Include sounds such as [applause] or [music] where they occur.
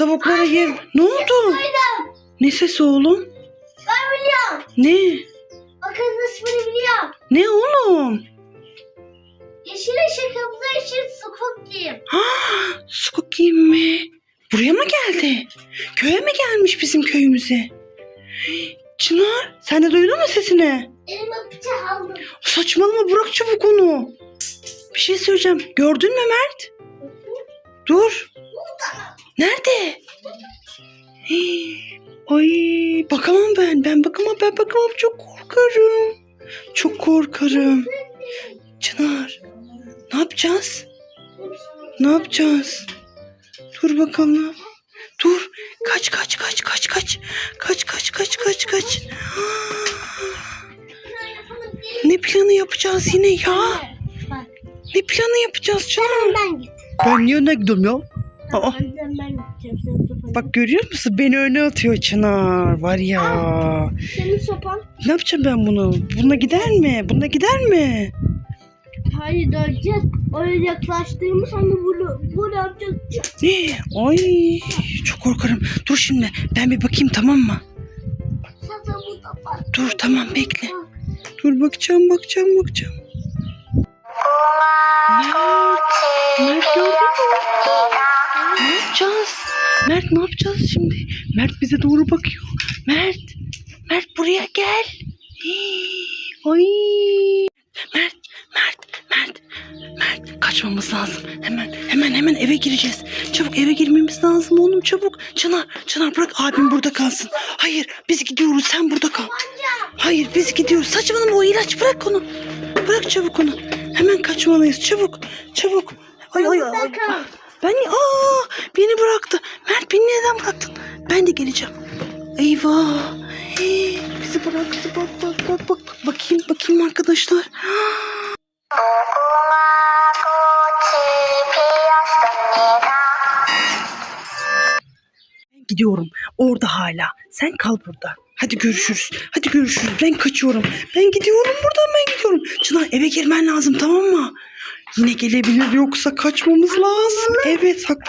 Tavuklara yem. Ne oldu? Duydum. Ne sesi oğlum? Ben biliyorum. Ne? Bakın ismini biliyorum. Ne oğlum? Yeşil ışık, kırmızı ışık, sukuk. Squid Game [gasps] mi? Buraya mı geldi? Köye mi gelmiş bizim köyümüze? Çınar sen de duydun mu sesini? Elime bıçak aldım. Saçmalama bırak çabuk onu. Bir şey söyleyeceğim. Gördün mü Mert? Dur. Nerede? Ay bakamam ben. Ben bakamam ben bakamam. Çok korkarım. Çok korkarım. Çınar. Ne yapacağız? Ne yapacağız? Dur bakalım. Dur. Kaç kaç kaç kaç kaç. Kaç kaç kaç kaç kaç. Ne planı yapacağız yine ya? Ne planı yapacağız Çınar? Ben git. Ben niye öne gidiyorum ya? Aa, Önden ben gideceğim. Senin sopan. bak görüyor musun? Beni öne atıyor Çınar. Var ya. Senin sopan. Ne yapacağım ben bunu? Buna gider mi? Buna gider mi? Hayır döneceğiz. Öyle yaklaştığımız anda bunu, bunu yapacağız. Ne? Ay çok korkarım. Dur şimdi ben bir bakayım tamam mı? Zaten burada bak. Dur tamam bekle. Dur bakacağım bakacağım bakacağım. Mert, Mert gördün mü? Ne yapacağız? Mert ne yapacağız şimdi? Mert bize doğru bakıyor. Mert, Mert buraya gel. Ay. Mert, Mert, Mert, Mert kaçmamız lazım. Hemen, hemen, hemen eve gireceğiz. Çabuk eve girmemiz lazım oğlum çabuk. Çınar, Çınar bırak abim burada kalsın. Hayır biz gidiyoruz sen burada kal. Hayır biz gidiyoruz. Saçmalama o ilaç bırak onu. Bırak çabuk onu. Hemen kaçmalıyız çabuk. Çabuk. Ay ay ay. Burada kal. Ben aa beni bıraktı. Mert beni neden bıraktın? Ben de geleceğim. Eyvah. Hey, bizi bıraktı. Bak bak bak bak. Bakayım bakayım arkadaşlar. Ben gidiyorum. Orada hala. Sen kal burada. Hadi görüşürüz. Hadi görüşürüz. Ben kaçıyorum. Ben gidiyorum buradan ben gidiyorum. Çınar eve girmen lazım tamam mı? Yine gelebilir yoksa kaçmamız lazım. Evet saklan.